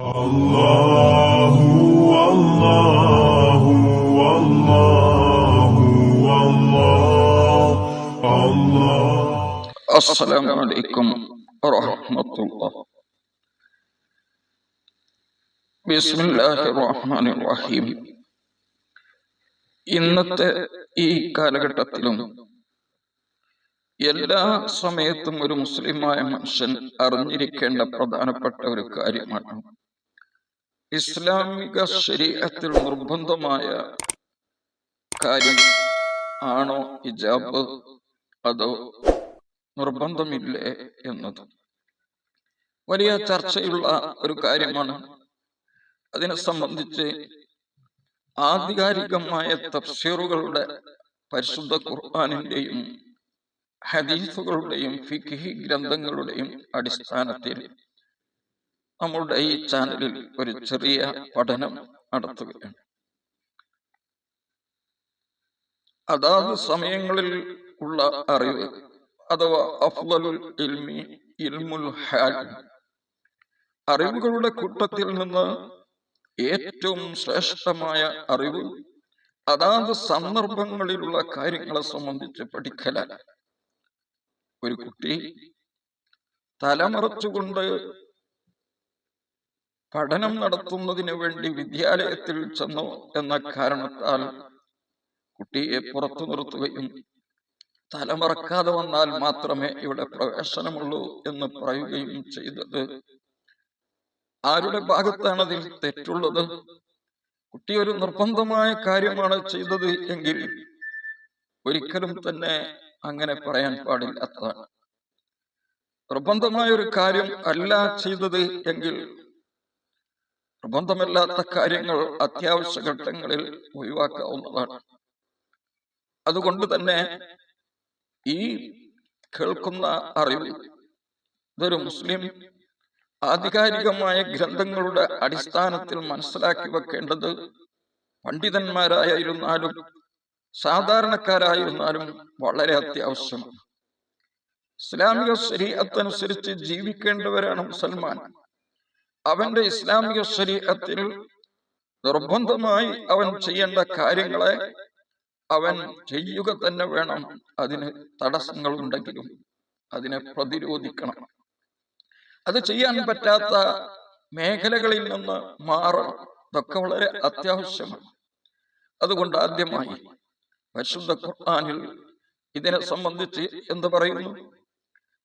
الله والله والله والله الله السلام عليكم ورحمة الله بسم الله الرحمن الرحيم ഇന്നത്തെ ഈ കാലഘട്ടത്തിലും എല്ലാ സമയത്തും ഒരു മുസ്ലിമായ മനുഷ്യൻ അറിഞ്ഞിരിക്കേണ്ട പ്രധാനപ്പെട്ട ഒരു കാര്യമാണ് ഇസ്ലാമിക ശരീരത്തിൽ നിർബന്ധമായ കാര്യം ആണോ ഹിജാബ്? അതോ നിർബന്ധമില്ലേ എന്നത്? വലിയ ചർച്ചയുള്ള ഒരു കാര്യമാണ്. അതിനെ സംബന്ധിച്ച് ആധികാരികമായ തഫ്സീറുകളുടെ പരിശുദ്ധ ഖുർആാനിന്റെയും ഹദീസുകളുടെയും ഫിഖി ഗ്രന്ഥങ്ങളുടെയും അടിസ്ഥാനത്തിൽ നമ്മളുടെ ഈ ചാനലിൽ ഒരു ചെറിയ പഠനം നടത്തുകയാണ്. അതാത് സമയങ്ങളിൽ ഉള്ള അറിവ് അഥവാ അഫ്ലലുൽ ഇൽമി ഇൽമുൽ അറിവുകളുടെ കൂട്ടത്തിൽ നിന്ന് ഏറ്റവും ശ്രേഷ്ഠമായ അറിവ് അതാത് സന്ദർഭങ്ങളിലുള്ള കാര്യങ്ങളെ സംബന്ധിച്ച് പഠിക്കലാണ്. ഒരു കുട്ടി തലമറച്ചുകൊണ്ട് പഠനം നടത്തുന്നതിന് വേണ്ടി വിദ്യാലയത്തിൽ ചെന്നു എന്ന കാരണത്താൽ കുട്ടിയെ പുറത്തു നിർത്തുകയും തലമറക്കാതെ വന്നാൽ മാത്രമേ ഇവിടെ പ്രവേശനമുള്ളൂ എന്ന് പറയുകയും ചെയ്തത്. ആരുടെ ഭാഗത്താണ് അതിൽ തെറ്റുള്ളത്? കുട്ടി ഒരു നിർബന്ധമായ കാര്യമാണ് ചെയ്തത് എങ്കിൽ ഒരിക്കലും തന്നെ അങ്ങനെ പറയാൻ പാടില്ലാത്തതാണ്. നിർബന്ധമായ ഒരു കാര്യം അല്ല ചെയ്തത് എങ്കിൽ നിർബന്ധമല്ലാത്ത കാര്യങ്ങൾ അത്യാവശ്യ ഘട്ടങ്ങളിൽ ഒഴിവാക്കാവുന്നതാണ്. അതുകൊണ്ട് തന്നെ ഈ കേൾക്കുന്ന അറിവ് ഇതൊരു മുസ്ലിം ആധികാരികമായ ഗ്രന്ഥങ്ങളുടെ അടിസ്ഥാനത്തിൽ മനസ്സിലാക്കി വെക്കേണ്ടത് പണ്ഡിതന്മാരായിരുന്നാലും സാധാരണക്കാരായിരുന്നാലും വളരെ അത്യാവശ്യമാണ്. ഇസ്ലാമിക ശരീരത്തനുസരിച്ച് ജീവിക്കേണ്ടവരാണ് മുസൽമാൻ. അവന്റെ ഇസ്ലാമിക ശരീരത്തിൽ നിർബന്ധമായി അവൻ ചെയ്യേണ്ട കാര്യങ്ങളെ അവൻ ചെയ്യുക തന്നെ വേണം. അതിന് തടസ്സങ്ങൾ ഉണ്ടെങ്കിലും അതിനെ പ്രതിരോധിക്കണം. അത് ചെയ്യാൻ പറ്റാത്ത മേഖലകളിൽ നിന്ന് മാറണം. ഇതൊക്കെ വളരെ അത്യാവശ്യമാണ്. അതുകൊണ്ട് ആദ്യമായി പരിശുദ്ധ ഖുർആാനിൽ ഇതിനെ സംബന്ധിച്ച് എന്ത് പറയുന്നു?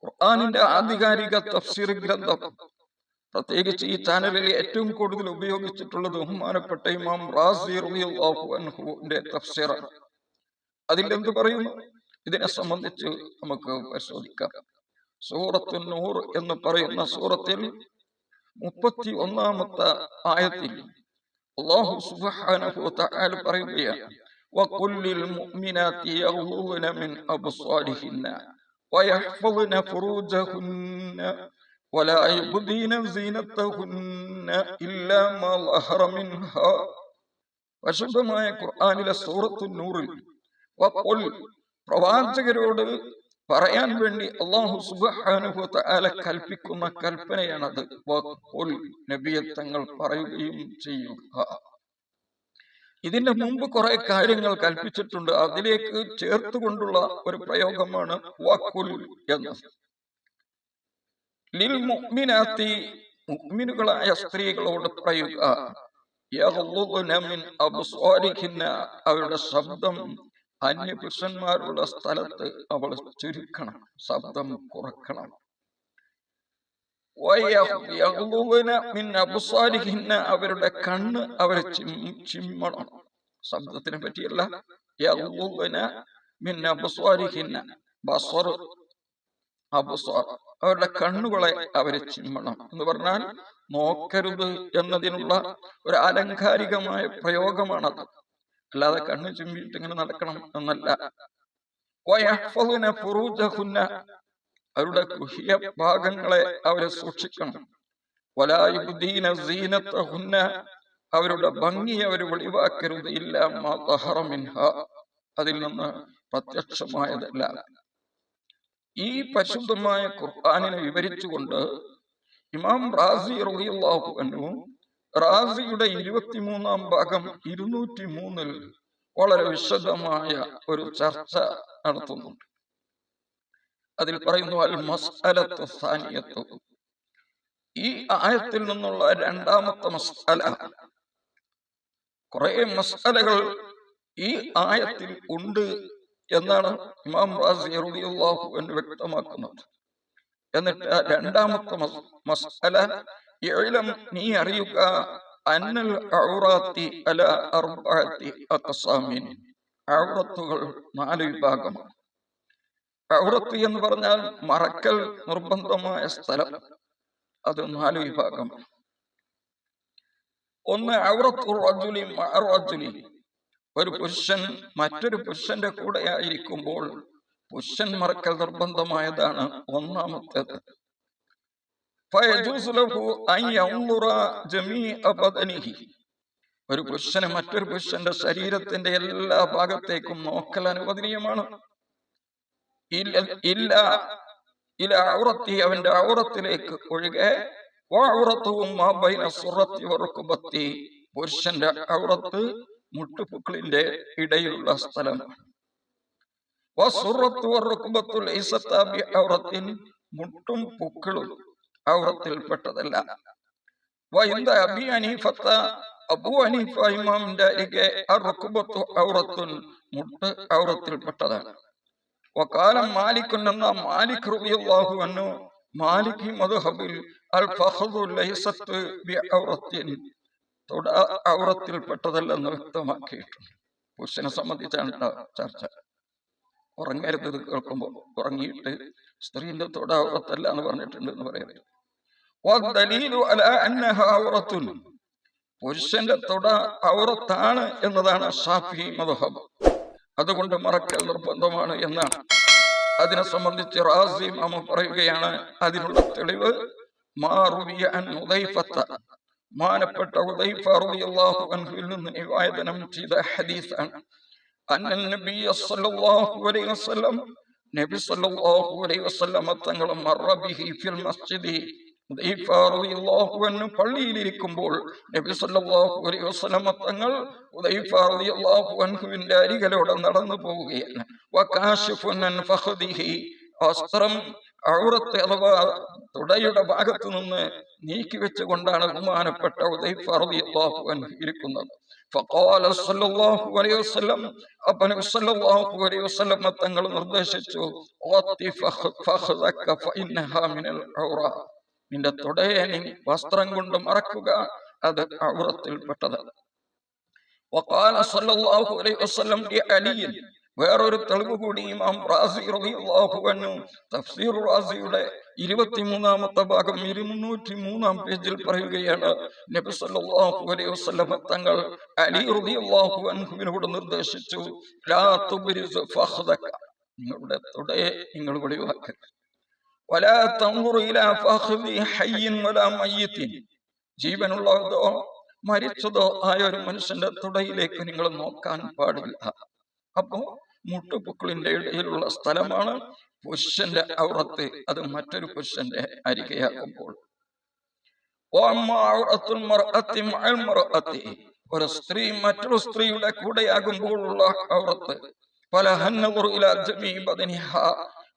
ഖുർആാനിന്റെ ആധികാരിക തഫ്സീർ ഗ്രന്ഥം പ്രത്യേകിച്ച് ഈ ചാനലിൽ ഏറ്റവും കൂടുതൽ ഉപയോഗിച്ചിട്ടുള്ളത് ബഹുമാനപ്പെട്ട ഇമാം റാസി റളിയല്ലാഹു അൻഹുവിന്റെ തഫ്സീറാണ് അതിൽ എന്ത് പറയുന്നു ഇതിനെ സംബന്ധിച്ച് നമുക്ക് പരിശോധിക്കാം സൂറത്തു നൂർ എന്ന് പറയുന്ന സൂറത്തിൽ മുപ്പത്തി ഒന്നാമത്തെ ആയത്തിൽ അള്ളാഹു സുബ്ഹാനഹു വതആല പറയുകയാണ് وقل للمؤمنات يغضضن من أبصارهن ويحفظن فروجهن ولا يبدين زينتهن إلا ما ظهر منها പരിശുദ്ധമായ ഖുർആാനിലെ സൂറത്തു നൂറിൽ വഖുൽ പ്രവാചകരോട് പറയാൻ വേണ്ടി അള്ളാഹു സുബ്ഹാനഹു തആല കൽപ്പിക്കുന്ന കൽപ്പനയാണത് വഖുൽ നബിയെ തങ്ങൾ പറയുകയും ചെയ്യുക ഇതിന്റെ മുമ്പ് കുറെ കാര്യങ്ങൾ കൽപ്പിച്ചിട്ടുണ്ട് അതിലേക്ക് ചേർത്തുകൊണ്ടുള്ള ഒരു പ്രയോഗമാണ് വഖുൽ എന്നത് ലിൽ മുഅ്മിനുകളായ സ്ത്രീകളോട് പറയുക അവരുടെ ശബ്ദം അന്യപുരുഷന്മാരുള്ള സ്ഥലത്ത് അവൾ ചുരുക്കണം ശബ്ദം കുറക്കണം. അവരുടെ കണ്ണ് അവർ ചിമ്മണം. ശബ്ദത്തിനെ പറ്റിയല്ല മിൻ അബ്സ്വാരിഹിന്ന ബസ്വർ അബ്സ്വാർ അവരുടെ കണ്ണുകളെ അവരെ ചിമ്മണം എന്ന് പറഞ്ഞാൽ നോക്കരുത് എന്നതിനുള്ള ഒരു അലങ്കാരികമായ പ്രയോഗമാണത്. അല്ലാതെ കണ്ണു ചിമ്മിയിട്ട് ഇങ്ങനെ നടക്കണം എന്നല്ല. അവരുടെ ഗുഹ്യ ഭാഗങ്ങളെ അവരെ സൂക്ഷിക്കണം. അവരുടെ ഭംഗി അവർ വെളിവാക്കരുത് ഇല്ല അതിൽ നിന്ന് പ്രത്യക്ഷമായതല്ല. ഈ പരിശുദ്ധമായ ഖുർആാനിനെ വിവരിച്ചുകൊണ്ട് ഇമാം റാസി അൻഹു റാസിയുടെ ഇരുപത്തിമൂന്നാം ഭാഗം ഇരുന്നൂറ്റി മൂന്നിൽ വളരെ വിശദമായ ഒരു ചർച്ച നടത്തുന്നുണ്ട്. അതിൽ പറയുന്നു അൽ മസ്അലത്തു സാനിയത്തു. ഈ ആയത്തിൽ നിന്നുള്ള രണ്ടാമത്തെ മസ്അല. കുറെ മസ്അലകൾ ഈ ആയത്തിൽ ഉണ്ട് എന്നാണ് ഇമാം റാസി റളിയല്ലാഹു അൻഹു വ്യക്തമാക്കുന്നത്. എന്നിട്ട് രണ്ടാമത്തെ മസല ഇഅ്ലം നീ അറിയുക അന്നൽ ഔറാത്തി അല അർബഅത്തി അഖ്സാമിൻ. ഔറത്തുകൾ നാല് വിഭാഗമാണ്. ഔറത്ത് എന്ന് പറഞ്ഞാൽ മറക്കൽ നിർബന്ധമായ സ്ഥലം. അത് നാല് വിഭാഗമാണ്. ഒന്ന് ഔറത്തു റജുലി മഅ റജുലി. ഒരു പുരുഷൻ മറ്റൊരു പുരുഷന്റെ കൂടെ ആയിരിക്കുമ്പോൾ പുരുഷൻ മറക്കൽ നിർബന്ധമായതാണ് ഒന്നാമത്തേത്. ഒരു പുരുഷന് മറ്റൊരു പുരുഷന്റെ ശരീരത്തിന്റെ എല്ലാ ഭാഗത്തേക്കും നോക്കൽ അനുവദനീയമാണ്. ഇല്ല ഇല ഔറത്തി അവന്റെ ഔറത്തിലേക്ക് ഒഴികെ ഔറത്തവും പുരുഷന്റെ ഔറത്ത് മുട്ടുപുക്കളിന്റെ ഇടയിലുള്ള സ്ഥലം. മുട്ടും പുക്കളും ഔറത്തിൽപ്പെട്ടതല്ല വൈന്ദ അബി അനീഫത്ത അബു മുട്ട് ഔറത്തിൽപ്പെട്ടതാണ് വക്കാലം മാലിക്കുൻ എന്ന മാലിക് റുബിയാഹു അൻഹു മാലിക് മധുഹബിൽ അൽ ലൈസത്ത് ബി ഔറത്തിൻ തുട ഔറത്തിൽപ്പെട്ടതല്ലെന്ന് വ്യക്തമാക്കിയിട്ടുണ്ട്. പുരുഷനെ സംബന്ധിച്ചാണ് ചർച്ച. ഉറങ്ങരുത് ഇത് കേൾക്കുമ്പോൾ ഉറങ്ങിയിട്ട് സ്ത്രീന്റെ തൊട ഔറത്തല്ല എന്ന് പറഞ്ഞിട്ടുണ്ട് എന്ന് പറയുന്നത് പുരുഷന്റെ തൊട ഔറത്താണ് എന്നതാണ് ഷാഫി മദ്ഹബ്. അതുകൊണ്ട് മറക്കൽ നിർബന്ധമാണ് എന്നാണ്. അതിനെ സംബന്ധിച്ച് റാസി മാമ പറയുകയാണ്. അതിനുള്ള തെളിവ് മാറുവിയ ഉദൈഫത്ത മാനപ്പെട്ട നിന്ന് നിവേദനം ചെയ്ത ഹദീസാണ്. അലൈഹി വസല്ലം തങ്ങൾ ഫിൽ മസ്ജിദി. പള്ളിയിലിരിക്കുമ്പോൾ നബി തങ്ങൾ അരികിലൂടെ നടന്നു പോവുകയാണ്. ഫഖദിഹി വസ്ത്രം ഔറത്ത് അഥവാ തുടയുടെ ഭാഗത്തു നിന്ന് നീക്കി വെച്ചുകൊണ്ടാണ് ബഹുമാനപ്പെട്ട ഉദൈഫ റളിയല്ലാഹു അൻഹു ഇരിക്കുന്നത് فقال صلى الله عليه وسلم അപ്പൊ നബി സല്ലല്ലാഹു അലൈഹി വസല്ലം തങ്ങൾ നിർദ്ദേശിച്ചു "വത്തി ഫഖ് ഫഖ്ദക ഫഇന്നഹാ മിനൽ ഔറ." നിന്റെ തുടയെ നീ വസ്ത്രം കൊണ്ട് മറക്കുക അത് ഔറത്തിൽപ്പെട്ടതാണ് وقال صلى الله عليه وسلم لعلي വേറൊരു തെളിവ് കൂടി ഇമാം റാസി അൻഹു തഫ്സീർ റാസിയുടെ ഇരുപത്തിമൂന്നാമത്തെ ഭാഗം ഇരുന്നൂറ്റി മൂന്നാം പേജിൽ പറയുകയാണ് നബി സല്ലല്ലാഹു അലൈഹി വസല്ലം തങ്ങൾ അലി റളിയല്ലാഹു അൻഹുവിനോട് നിർദ്ദേശിച്ചു ലാ തുബ്രിസ് ഫഖദക. നിങ്ങളുടെ തുടയെ നിങ്ങൾ വെളിവാക്കരുത്. വലാ തൻദുർ ഇലാ ഫഖദി ഹയ്യിൻ വലാ മയ്യിത്തിൻ. ജീവനുള്ളതോ മരിച്ചതോ ആയ ഒരു മനുഷ്യന്റെ തുടയിലേക്ക് നിങ്ങൾ നോക്കാൻ പാടില്ല. അപ്പോ മുട്ടുപുക്കളിന്റെ ഇടയിലുള്ള സ്ഥലമാണ് പുരുഷന്റെ ഔറത്ത്. അത് മറ്റൊരു പുരുഷന്റെ അരികയാകുമ്പോൾ. ഒരു സ്ത്രീ മറ്റൊരു സ്ത്രീയുടെ കൂടെയാകുമ്പോഴുള്ള ഔറത്ത്. പല.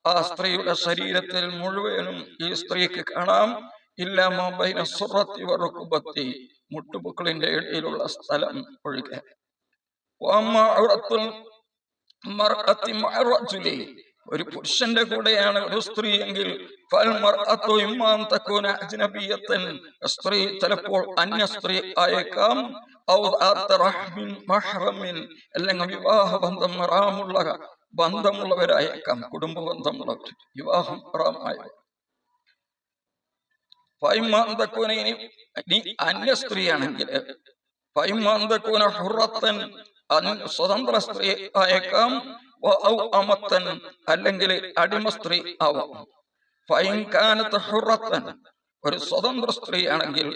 ആ സ്ത്രീയുടെ ശരീരത്തിൽ മുഴുവനും ഈ സ്ത്രീക്ക് കാണാം. ഇല്ലാ മാ ബൈന സുറത്തി വറുക്കുബത്തി മുട്ടുപുക്കളിന്റെ ഇടയിലുള്ള സ്ഥലം ഒഴികെ. ഒരു പുരുഷന്റെ കൂടെയാണ് ഒരു സ്ത്രീ എങ്കിൽ. സ്ത്രീ ചിലപ്പോൾ അന്യ സ്ത്രീ ആയേക്കാം. അല്ലെങ്കിൽ വിവാഹ ബന്ധം റാമുള്ള ബന്ധമുള്ളവരായേക്കാം. കുടുംബ ബന്ധമുള്ളവർ. വിവാഹം ഹറാമായവർ പൈമാന്തക്കൂന ഇനി അന്യ സ്ത്രീയാണെങ്കിൽ പൈമാന്തക്കൂന ഹുറത്തൻ. സ്വതന്ത്ര സ്ത്രീ ആയേക്കാം അമത്തൻ അല്ലെങ്കിൽ അടിമ സ്ത്രീ ആവാം ഹുറത്തൻ ഒരു സ്വതന്ത്ര സ്ത്രീ ആണെങ്കിൽ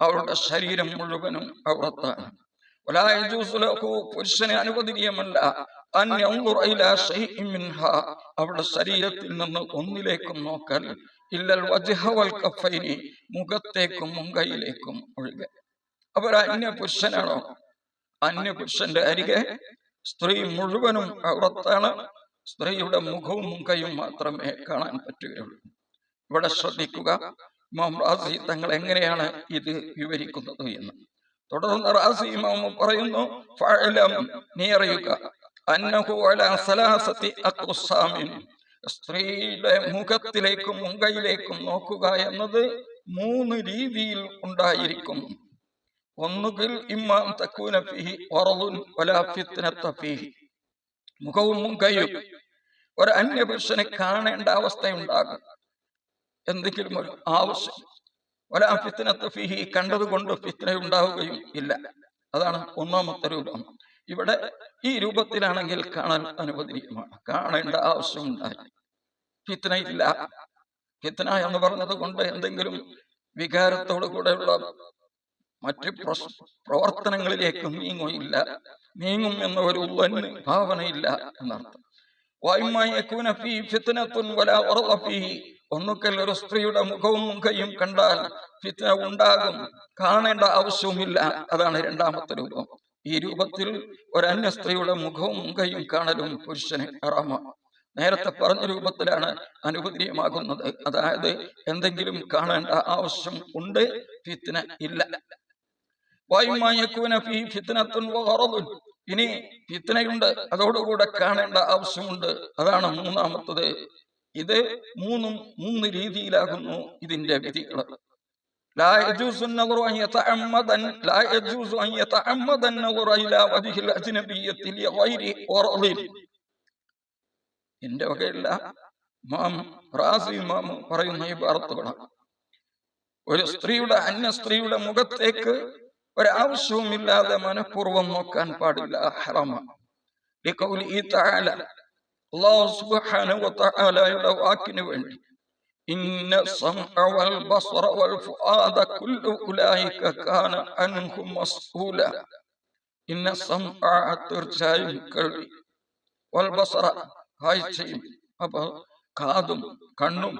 അവളുടെ ശരീരം മുഴുവനും ലഹു പുരുഷന് അനുവദനീയമല്ല. അവളുടെ ശരീരത്തിൽ നിന്ന് ഒന്നിലേക്കും നോക്കൽ ഇല്ലൽ വജ്ഹ വൽ കഫൈനി മുഖത്തേക്കും മുങ്കയിലേക്കും ഒഴികെ അവർ അന്യ പുരുഷനാണോ അന്യ പുരുഷന്റെ അരികെ സ്ത്രീ മുഴുവനും അവിടത്താണ് സ്ത്രീയുടെ മുഖവും മുങ്കയും മാത്രമേ കാണാൻ പറ്റുകയുള്ളൂ. ഇവിടെ ശ്രദ്ധിക്കുക ഇമാം തങ്ങൾ എങ്ങനെയാണ് ഇത് വിവരിക്കുന്നത് എന്ന്. തുടർന്ന് റാസി ഇമാം പറയുന്നു നീ സ്ത്രീയുടെ മുഖത്തിലേക്കും മുങ്കയിലേക്കും നോക്കുക എന്നത് മൂന്ന് രീതിയിൽ ഉണ്ടായിരിക്കും. ഒന്നുകിൽ ഇമ്മാം തക്കൂന ഫീഹി വറളുൻ വലാ ഫിത്നത മുഖവും മുങ്കയും ഒരു അന്യപുരുഷനെ കാണേണ്ട അവസ്ഥയുണ്ടാകും. എന്തെങ്കിലും ഒരു ആവശ്യം. വലാ ഫിത്നത ഫീഹി കണ്ടതുകൊണ്ട് ഫിത്ന ഉണ്ടാവുകയും ഇല്ല. അതാണ് ഒന്നാമത്തെ രൂപം. ഇവിടെ ഈ രൂപത്തിലാണെങ്കിൽ കാണാൻ അനുവദനീയമാണ്. കാണേണ്ട ആവശ്യമുണ്ടായി ഫിത്ന ഇല്ല. ഫിത്ന എന്ന് പറഞ്ഞത് കൊണ്ട് എന്തെങ്കിലും വികാരത്തോടു കൂടെയുള്ള മറ്റ് പ്രവർത്തനങ്ങളിലേക്കും നീങ്ങുകയില്ല നീങ്ങും എന്ന ഒരു ഉള്ളന് ഭാവനയില്ല എന്നർത്ഥം. ഒന്നുക്കൽ ഒരു സ്ത്രീയുടെ മുഖവും മുഖയും കണ്ടാൽ ഫിത്ന ഉണ്ടാകും. കാണേണ്ട ആവശ്യവുമില്ല. അതാണ് രണ്ടാമത്തെ രൂപം. ഈ രൂപത്തിൽ ഒരു അന്യ സ്ത്രീയുടെ മുഖവും മുഖയും കാണലും പുരുഷന് ഹറാമാണ് നേരത്തെ പറഞ്ഞ രൂപത്തിലാണ് അനുവദനീയമാകുന്നത്. അതായത് എന്തെങ്കിലും കാണേണ്ട ആവശ്യം ഉണ്ട് ഫിത്ന ഇല്ല. ഇനി ഫിത്നയുണ്ട് അതോടുകൂടെ കാണേണ്ട ആവശ്യമുണ്ട് അതാണ് മൂന്നാമത്തത് ഇത് മൂന്നും മൂന്ന് രീതിയിലാകുന്നു ഇതിന്റെ വിധികൾ لا يجوز النظر أن يتعمد لا يجوز أن يتعمد النظر إلى وجه الأجنبية لغير ورض എന്റെ വകയില്ല മാം റാസി മാം പറയുന്ന ഈ വാർത്തകളാണ് ഒരു സ്ത്രീയുടെ അന്യ സ്ത്രീയുടെ മുഖത്തേക്ക് ഒരാവശ്യവുമില്ലാതെ മനഃപൂർവം നോക്കാൻ പാടില്ല ഹറമാണ്. അള്ളാഹു സുബ്ഹാനഹു വ തആലയുടെ വാക്കിന് വേണ്ടി. ഇന്ന സംഅ വൽ ബസറ വൽ ഫുആദ കുല്ലു ഉലൈക കാന അൻഹു മസ്ഊല. ഇന്ന സംഅ തീർച്ചയായും കേൾവി. വൽ ബസറ കാഴ്ചയും അപ്പോൾ കാതും കണ്ണും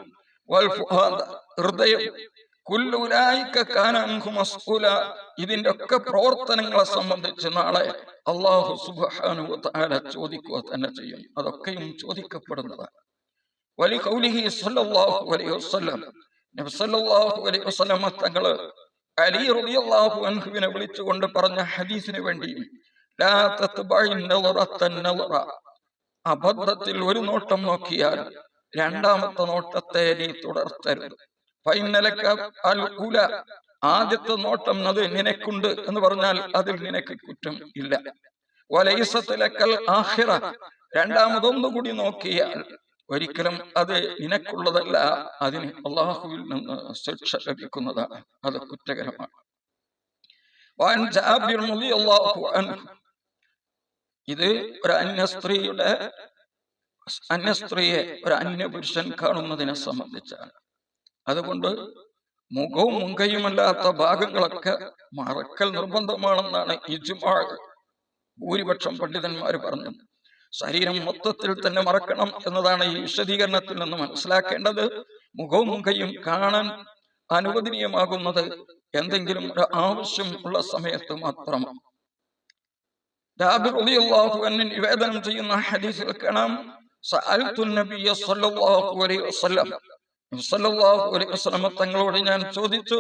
വൽ ഫുആദ ഹൃദയം ഇതിന്റെ ഒക്കെ പ്രവർത്തനങ്ങളെ സംബന്ധിച്ച് നാളെ അള്ളാഹു സുബാനു തആല ചോദിക്കുക തന്നെ ചെയ്യും. അതൊക്കെയും ചോദിക്കപ്പെടുന്നതാണ്. വലി കൗലിഹി സല്ലല്ലാഹു അലൈഹി വസല്ലം. നബി സല്ലല്ലാഹു അലൈഹി വസല്ലം തങ്ങൾ അലി റബിയല്ലാഹു അൻഹുവിനെ വിളിച്ചുകൊണ്ട് പറഞ്ഞ ഹദീസിന് വേണ്ടിയും അബദ്ധത്തിൽ ഒരു നോട്ടം നോക്കിയാൽ രണ്ടാമത്തെ നോട്ടത്തെ നീ തുടർത്തരുത്. ആദ്യത്തെ നോട്ടം അത് നിനക്കുണ്ട് എന്ന് പറഞ്ഞാൽ അതിൽ നിനക്ക് കുറ്റം ഇല്ല. വലൈസത്തിലക്കൽ ആഹിറ. രണ്ടാമതൊന്നു കൂടി നോക്കിയാൽ ഒരിക്കലും അത് നിനക്കുള്ളതല്ല അതിന് അള്ളാഹുവിൽ നിന്ന് ശിക്ഷ ലഭിക്കുന്നതാണ്. അത് കുറ്റകരമാണ്. ഇത് ഒരു അന്യ സ്ത്രീയുടെ അന്യ സ്ത്രീയെ ഒരു അന്യ പുരുഷൻ കാണുന്നതിനെ സംബന്ധിച്ചാണ്. അതുകൊണ്ട് മുഖവും മുൻകൈയുമല്ലാത്ത ഭാഗങ്ങളൊക്കെ മറക്കൽ നിർബന്ധമാണെന്നാണ് ഇജ്മാ. ഭൂരിപക്ഷം പണ്ഡിതന്മാർ പറഞ്ഞത് ശരീരം മൊത്തത്തിൽ തന്നെ മറക്കണം എന്നതാണ് ഈ വിശദീകരണത്തിൽ നിന്ന് മനസ്സിലാക്കേണ്ടത്. മുഖവും മുഖയും കാണാൻ അനുവദനീയമാകുന്നത് എന്തെങ്കിലും ഒരു ആവശ്യം ഉള്ള സമയത്ത് മാത്രം. ജാബിർ റളിയല്ലാഹു അൻഹു നിവേദനം ചെയ്യുന്ന ഹദീസിൽ കാണാം. സഅൽതു നബിയ സല്ലല്ലാഹു അലൈഹി വസല്ലം. തങ്ങളോട് ഞാൻ ചോദിച്ചു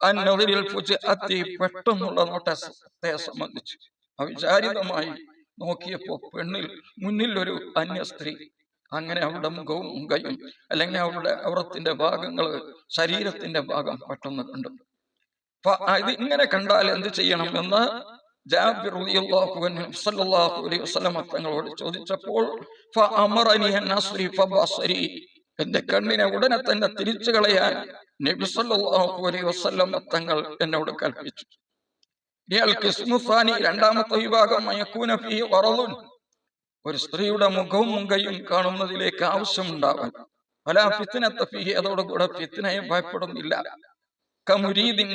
അന്നദിരിൽ അതി പെട്ടെന്നുള്ള നോട്ടത്തെ സംബന്ധിച്ച് അവിചാരിതമായി നോക്കിയപ്പോ പെണ്ണിൽ മുന്നിൽ ഒരു അന്യ സ്ത്രീ അങ്ങനെ അവളുടെ മുഖവും മുഖയും അല്ലെങ്കിൽ അവളുടെ ഔറത്തിന്റെ ഭാഗങ്ങൾ ശരീരത്തിന്റെ ഭാഗം പെട്ടെന്ന് കണ്ടു. അപ്പൊ ഇത് ഇങ്ങനെ കണ്ടാൽ എന്ത് ചെയ്യണം എന്ന് ജാബിർ തങ്ങളോട് ചോദിച്ചപ്പോൾ എന്റെ കണ്ണിനെ ഉടനെ തന്നെ തിരിച്ചു കളയാൻ നബി സല്ലല്ലാഹു അലൈഹി വസല്ലം തങ്ങൾ എന്നോട് കൽപ്പിച്ചു. ഇയാൾ കിസ്മുസാനി രണ്ടാമത്തെ വിഭാഗം മയക്കൂനഫി വറളുൻ ഒരു സ്ത്രീയുടെ മുഖവും മുങ്കയും കാണുന്നതിലേക്ക് ആവശ്യമുണ്ടാവാൻ. പല ഫിത്തിനത്തെ ഫീ അതോടുകൂടെ ഫിത്തിനയും ഭയപ്പെടുന്നില്ല. കമുരീദിൻ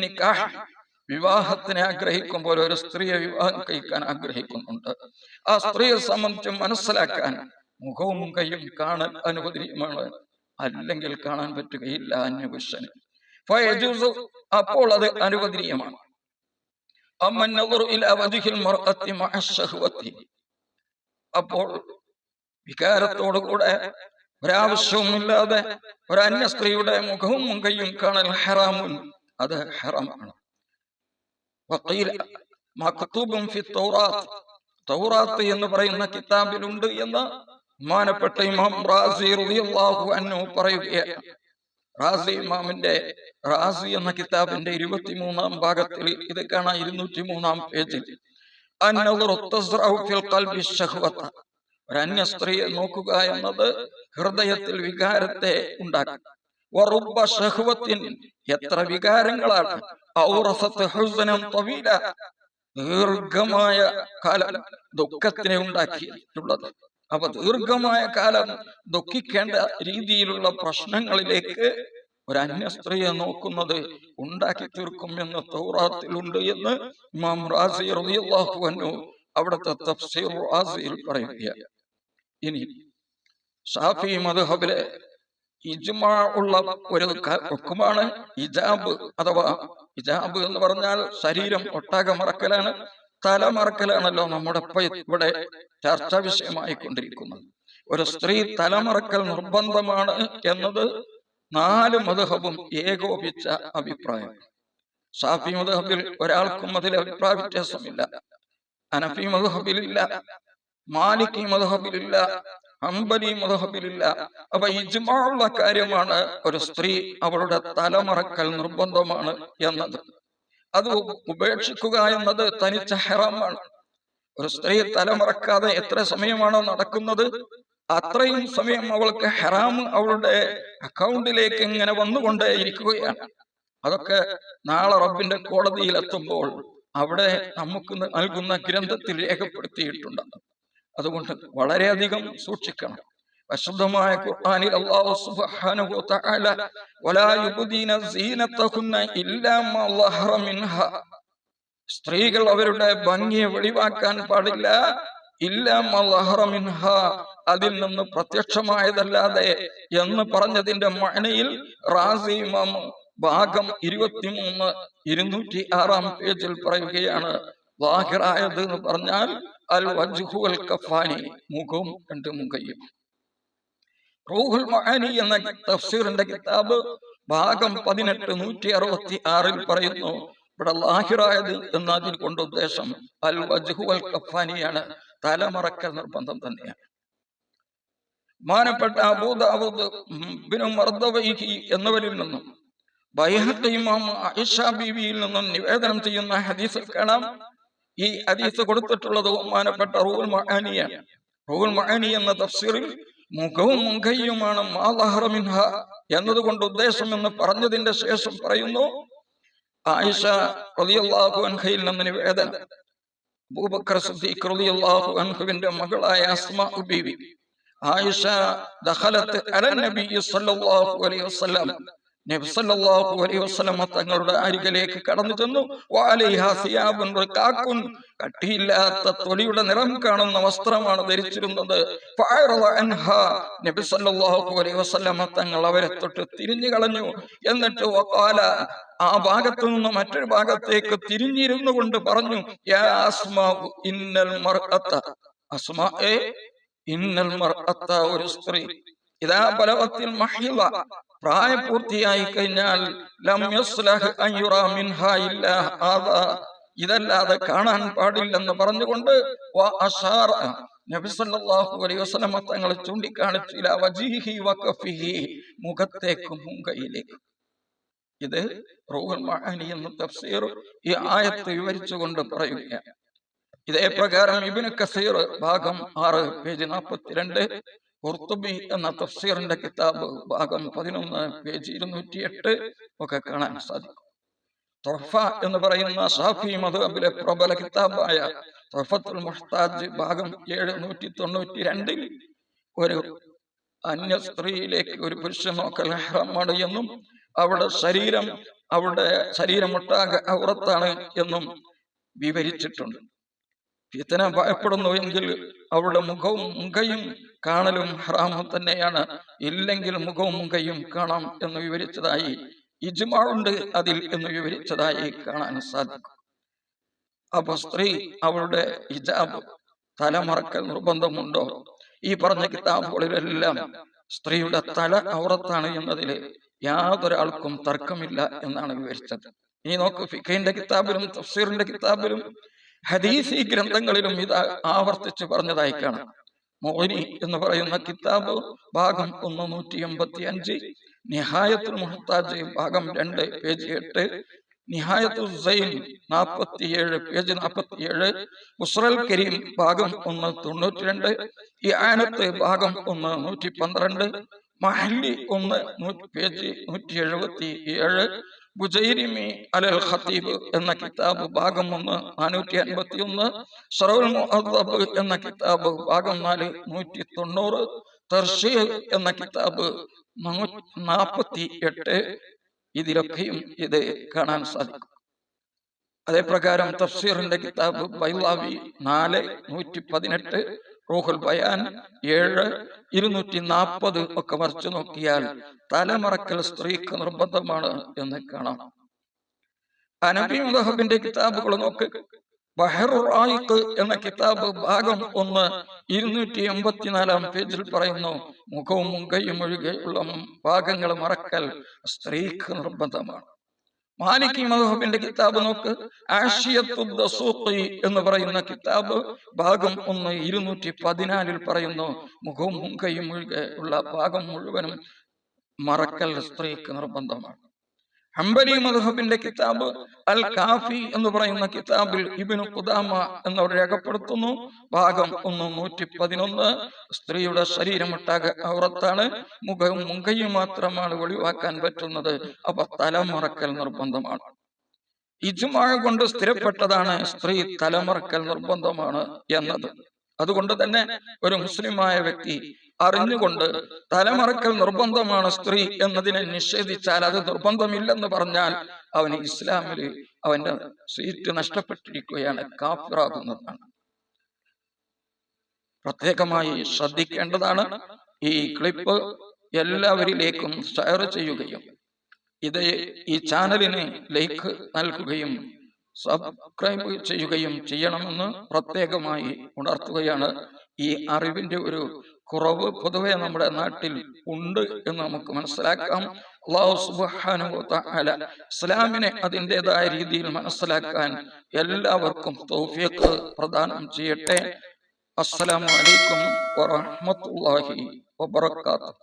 വിവാഹത്തിനെ ആഗ്രഹിക്കുമ്പോൾ ഒരു സ്ത്രീയെ വിവാഹം കഴിക്കാൻ ആഗ്രഹിക്കുന്നുണ്ട്. ആ സ്ത്രീയെ സംബന്ധിച്ച് മനസ്സിലാക്കാൻ മുഖവും കൈയും കാണാൻ അനുവദനീയമാണ്. അല്ലെങ്കിൽ കാണാൻ പറ്റുകയില്ല അന്യപുരുഷന് അപ്പോൾ അത് അനുവദനീയമാണ്. അപ്പോൾ വികാരത്തോടുകൂടെ ഒരാവശ്യവുമില്ലാതെ ഒരു അന്യ സ്ത്രീയുടെ മുഖവും മുങ്കയും കാണൽ ഹറാമുൻ. അത് ഹറാമാണ്. മക്തൂബും ഫി തൗറാത്ത്. തൗറാത്ത് എന്ന് പറയുന്ന കിതാബിലുണ്ട് എന്ന് ബഹുമാനപ്പെട്ട ഇമാം റാസി റളിയല്ലാഹു അൻഹു പറയുകയാണ്. റാസി ഇമാമിന്റെ റാസി എന്ന കിതാബിന്റെ ഇരുപത്തിമൂന്നാം ഭാഗത്തിൽ ഇത് കാണാം ഇരുന്നൂറ്റി മൂന്നാം പേജിൽ ഒരു അന്യ സ്ത്രീയെ നോക്കുക എന്നത് ഹൃദയത്തിൽ വികാരത്തെ ഉണ്ടാക്കും. എത്ര വികാരങ്ങളാണ്. ദീർഘമായ കാലം ദുഃഖത്തിനെ ഉണ്ടാക്കിയിട്ടുള്ളത്. അപ്പൊ ദീർഘമായ കാലം ദുഃഖിക്കേണ്ട രീതിയിലുള്ള പ്രശ്നങ്ങളിലേക്ക് ഒരു അന്യ സ്ത്രീയെ നോക്കുന്നത് ഉണ്ടാക്കി തീർക്കും എന്ന് തൗറാത്തിലുണ്ട് എന്ന് ഇമാം റാസി അൻഹു അവിടുത്തെ തഫ്സീർ റാസിയിൽ പറയുകയാണ്. ഇനി ഷാഫി മധുഹബിലെ ഇജ്മാ ഉള്ള ഒരു ഹുക്കുമാണ് ഇജാബ് അഥവാ ഇജാബ് എന്ന് പറഞ്ഞാൽ ശരീരം ഒട്ടാകെ മറക്കലാണ്. തല മറക്കലാണല്ലോ നമ്മുടെ ഇപ്പൊ ഇവിടെ ചർച്ചാ വിഷയമായി കൊണ്ടിരിക്കുന്നത് ഒരു സ്ത്രീ തലമറക്കൽ നിർബന്ധമാണ് എന്നത് നാല് മധുഹബും ഏകോപിച്ച അഭിപ്രായം. ഷാഫി മധുഹബിൽ ഒരാൾക്കും അതിൽ അഭിപ്രായ വ്യത്യാസമില്ല. അനഫി മധുഹബിലില്ല. മാലിക്കി മധുഹബിലില്ല. അമ്പലി മധുഹബിലില്ല. അപ്പൊ ഇജ്മാള്ള കാര്യമാണ് ഒരു സ്ത്രീ അവളുടെ തലമറക്കൽ നിർബന്ധമാണ് എന്നത്. അത് ഉപേക്ഷിക്കുക എന്നത് തനിച്ച ഹെറാമാണ്. ഒരു സ്ത്രീ തലമറക്കാതെ എത്ര സമയമാണോ നടക്കുന്നത് അത്രയും സമയം അവൾക്ക് ഹെറാം അവളുടെ അക്കൗണ്ടിലേക്ക് ഇങ്ങനെ വന്നുകൊണ്ടേ ഇരിക്കുകയാണ് അതൊക്കെ നാളെ റബ്ബിന്റെ കോടതിയിൽ എത്തുമ്പോൾ അവിടെ നമുക്ക് നൽകുന്ന ഗ്രന്ഥത്തിൽ രേഖപ്പെടുത്തിയിട്ടുണ്ട്. അതുകൊണ്ട് വളരെയധികം സൂക്ഷിക്കണം. പരിശുദ്ധമായ ഖുർആനിൽ അല്ലാഹു സുബ്ഹാനഹു തആല വലാ യുബ്ദീന സീനതഹുന്ന ഇല്ലാ മാ ളഹറ മിൻഹ. സ്ത്രീകൾ അവരുടെ ഭംഗിയെ വെളിവാക്കാൻ പാടില്ല. ഇല്ലാ മാ ളഹറ മിൻഹ. അതിൽ നിന്ന് പ്രത്യക്ഷമായതല്ലാതെ എന്ന് പറഞ്ഞതിന്റെ മഅനയിൽ റാസി ഇമാം ഭാഗം ഇരുപത്തിമൂന്ന് ഇരുന്നൂറ്റി ആറാം പേജിൽ പറയുകയാണ്. വാഹിറായത് എന്ന് പറഞ്ഞാൽ അൽ വജുഹുൽ കഫാനി മുഖവും രണ്ട് മുഖയും. റൂഹുൽ മഹാനി എന്ന തഫ്സീറിന്റെ കിതാബ് ഭാഗം പതിനെട്ട് നൂറ്റി അറുപത്തി ആറിൽ പറയുന്നു ഇവിടെ ലാഹിറായത് എന്നതിൽ കൊണ്ട് ഉദ്ദേശം അൽ വജ്ഹു അൽ കഫാനിയാണ് തലമറക്കൽ നിർബന്ധം തന്നെയാണ്. മാനപ്പെട്ട അബൂദാവൂദ് ബിനു മർദ്ദവൈഹി എന്നിവരിൽ നിന്നും ബൈഹഖി ഇമാം ആയിഷ ബീവിയിൽ നിന്നും നിവേദനം ചെയ്യുന്ന ഹദീസിൽ കാണാം ഈ ഹദീസ് കൊടുത്തിട്ടുള്ളത് ബഹുമാനപ്പെട്ട റൂൽ മഹാനിയാണ്. റൂൽ മഹാനി എന്ന തഫ്സീറിൽ മുഖവും മുഖയുമാണ് മാലഹറമിൻഹ എന്നതുകൊണ്ട് ഉദ്ദേശം എന്ന് പറഞ്ഞതിന്റെ ശേഷം പറയുന്നു ആയിഷ റളിയല്ലാഹു അൻഹയിൽ നിന്ന് നിവേദനം. അബൂബക്കർ സിദ്ദീഖ് റളിയല്ലാഹു അൻഹുവിന്റെ മകളായ അസ്മാ ബീവി ആയിഷ ദഖലത്ത് അലൻ നബി സല്ലല്ലാഹു അലൈഹി വസല്ലം തങ്ങളുടെ അരികിലേക്ക് കടന്നു ചെന്നു. കാക്കുൻ കട്ടിയില്ലാത്ത തൊലിയുടെ നിറം കാണുന്ന വസ്ത്രമാണ് ധരിച്ചിരുന്നത്. തങ്ങൾ അവരെ തൊട്ട് തിരിഞ്ഞു കളഞ്ഞു. എന്നിട്ട് ആ ഭാഗത്തു നിന്ന് മറ്റൊരു ഭാഗത്തേക്ക് തിരിഞ്ഞിരുന്നു കൊണ്ട് പറഞ്ഞു ഇന്നൽ ഇന്നൽ ഒരു സ്ത്രീ. ഇതാ ബലവത്തിൽ മഹിള. പ്രായപൂർത്തിയായി കഴിഞ്ഞാൽ ഇതല്ലാതെ കാണാൻ പാടില്ലെന്ന് പറഞ്ഞുകൊണ്ട് വ അശാറ നബി സല്ലല്ലാഹു അലൈഹി വസല്ലം തങ്ങൾ ചൂണ്ടിക്കാണിച്ചു ഇലാ വജീഹി വ കഫിഹി മുഖത്തേക്കും ഇത് എന്ന തഫ്സീർ ഈ ആയത്ത് വിവരിച്ചുകൊണ്ട് പറയുകയാണ്. ഇതേ പ്രകാരം ഇബിന് കസീർ ഭാഗം ആറ് പേജ് നാൽപ്പത്തിരണ്ട് ഖുർത്തുബി എന്ന തഫ്സീറിന്റെ കിതാബ് ഭാഗം പതിനൊന്ന് പേജ് ഇരുന്നൂറ്റി എട്ട് ഒക്കെ കാണാൻ സാധിക്കും. തൊഹഫ എന്ന് പറയുന്ന ഷാഫി മധുബിലെ പ്രബല കിതാബായ തൊഹഫത്തുൽ മുഹ്താജ് ഭാഗം ഏഴ് നൂറ്റി തൊണ്ണൂറ്റി രണ്ടിൽ ഒരു അന്യ സ്ത്രീയിലേക്ക് ഒരു പുരുഷ നോക്കൽ ഹറമാണ് എന്നും അവിടെ ശരീരം അവളുടെ ശരീരമൊട്ടാകെ ഔറത്താണ് എന്നും വിവരിച്ചിട്ടുണ്ട്. ഫിത്തന ഭയപ്പെടുന്നു എങ്കിൽ അവളുടെ മുഖവും മുഖയും കാണലും ഹറാമം തന്നെയാണ്. ഇല്ലെങ്കിൽ മുഖവും മുഖയും കാണാം എന്ന് വിവരിച്ചതായി ഇജ്മാവുണ്ട് അതിൽ എന്ന് വിവരിച്ചതായി കാണാൻ സാധിക്കും. അപ്പൊ സ്ത്രീ അവളുടെ ഹിജാബ് തലമറക്കൽ നിർബന്ധമുണ്ടോ? ഈ പറഞ്ഞ കിതാബുകളിലെല്ലാം സ്ത്രീയുടെ തല ഔറത്താണ് എന്നതിൽ യാതൊരാൾക്കും തർക്കമില്ല എന്നാണ് വിവരിച്ചത്. ഇനി നോക്ക് ഫിഖയിന്റെ കിതാബിലും തഫ്സീറിന്റെ കിതാബിലും ഹദീസി ഗ്രന്ഥങ്ങളിലും ഇത് ആവർത്തിച്ച് പറഞ്ഞതായി കാണാം. മോഹിനി എന്ന് പറയുന്ന കിതാബ് ഭാഗം ഒന്ന് നൂറ്റി എൺപത്തി അഞ്ച് നിഹായത്തുൽ മുഹത്താജ് ഭാഗം രണ്ട് പേജ് എട്ട് നിഹായത്തുൽ സൈൻ നാൽപ്പത്തിയേഴ് പേജ് നാൽപ്പത്തിയേഴ് ഉസ്രൽ കരീം ഭാഗം ഒന്ന് തൊണ്ണൂറ്റി രണ്ട് ഈ ആനത്ത് ഭാഗം ഒന്ന് നൂറ്റി പന്ത്രണ്ട് മഹല്ലി ഒന്ന് പേജ് നൂറ്റി എഴുപത്തി ഏഴ് ബുജൈരിമി അലൽ ഖത്തീബ് എന്ന കിതാബ് ഭാഗം ഒന്ന് നാനൂറ്റി അൻപത്തി ഒന്ന് സറവുൽ എന്ന കിതാബ് ഭാഗം നാല് നൂറ്റി തൊണ്ണൂറ് തർഷീർ എന്ന കിതാബ് നാൽപ്പത്തി എട്ട് ഇതിലൊക്കെയും ഇത് കാണാൻ സാധിക്കും. അതേപ്രകാരം തഫ്സീറിന്റെ കിതാബ് ബൈലാവി നാല് നൂറ്റി പതിനെട്ട് റൂഹുൽ ബയാൻ ഏഴ് ഇരുന്നൂറ്റി നാൽപ്പത് ഒക്കെ മറിച്ചു നോക്കിയാൽ തലമറക്കൽ സ്ത്രീക്ക് നിർബന്ധമാണ് എന്ന് കാണാം. അനബി മുദഹബിന്റെ കിതാബുകൾ നോക്ക്. ബഹറുറായിക്ക് എന്ന കിതാബ് ഭാഗം ഒന്ന് ഇരുന്നൂറ്റി എൺപത്തിനാലാം പേജിൽ പറയുന്നു മുഖവും മുങ്കയും ഒഴികെയുള്ള ഭാഗങ്ങൾ മറക്കൽ സ്ത്രീക്ക് നിർബന്ധമാണ്. മാലിക് മധുഹബിന്റെ കിതാബ് നോക്ക്. എന്ന് പറയുന്ന കിതാബ് ഭാഗം ഒന്ന് ഇരുന്നൂറ്റി പതിനാലിൽ പറയുന്നു. മുഖവും മുൻകൈയും ഉള്ള ഭാഗം മുഴുവനും മറക്കൽ സ്ത്രീക്ക് നിർബന്ധമാണ്. ഹംബലി മധുഹബിന്റെ കിതാബ് അൽ കാഫി എന്ന് പറയുന്ന കിതാബിൽ ഇബിനു ഖുദാമ എന്നവർ രേഖപ്പെടുത്തുന്നു. ഭാഗം ഒന്ന് നൂറ്റി പതിനൊന്ന് സ്ത്രീയുടെ ശരീരമൊട്ടാകെ ഔറത്താണ് മുഖവും മുഖയും മാത്രമാണ് ഒഴിവാക്കാൻ പറ്റുന്നത്. അപ്പൊ തലമുറക്കൽ നിർബന്ധമാണ്. ഇജുമാ കൊണ്ട് സ്ഥിരപ്പെട്ടതാണ് സ്ത്രീ തലമുറക്കൽ നിർബന്ധമാണ് എന്നത്. അതുകൊണ്ട് തന്നെ ഒരു മുസ്ലിമായ വ്യക്തി അറിഞ്ഞുകൊണ്ട് തലമറക്കൽ നിർബന്ധമാണ് സ്ത്രീ എന്നതിനെ നിഷേധിച്ചാൽ അത് നിർബന്ധമില്ലെന്ന് പറഞ്ഞാൽ അവന് ഇസ്ലാമിൽ അവന്റെ സീറ്റ് നഷ്ടപ്പെട്ടിരിക്കുകയാണ് കാഫിറാകുന്നതാണ്. പ്രത്യേകമായി ശ്രദ്ധിക്കേണ്ടതാണ് ഈ ക്ലിപ്പ് എല്ലാവരിലേക്കും ഷെയർ ചെയ്യുകയും ഇത് ഈ ചാനലിന് ലൈക്ക് നൽകുകയും സബ്സ്ക്രൈബ് ചെയ്യുകയും ചെയ്യണമെന്ന് പ്രത്യേകമായി ഉണർത്തുകയാണ് ഈ അറിവിന്റെ ഒരു കുറവ് പൊതുവെ നമ്മുടെ നാട്ടിൽ ഉണ്ട് എന്ന് നമുക്ക് മനസ്സിലാക്കാം. ഇസ്ലാമിനെ അതിന്റെതായ രീതിയിൽ മനസ്സിലാക്കാൻ എല്ലാവർക്കും തൗഫീഖ് പ്രദാനം ചെയ്യട്ടെ. അസ്സലാമലൈക്കും അലൈക്കും വറഹ്മത്തുള്ളാഹി വബറകാതുഹു.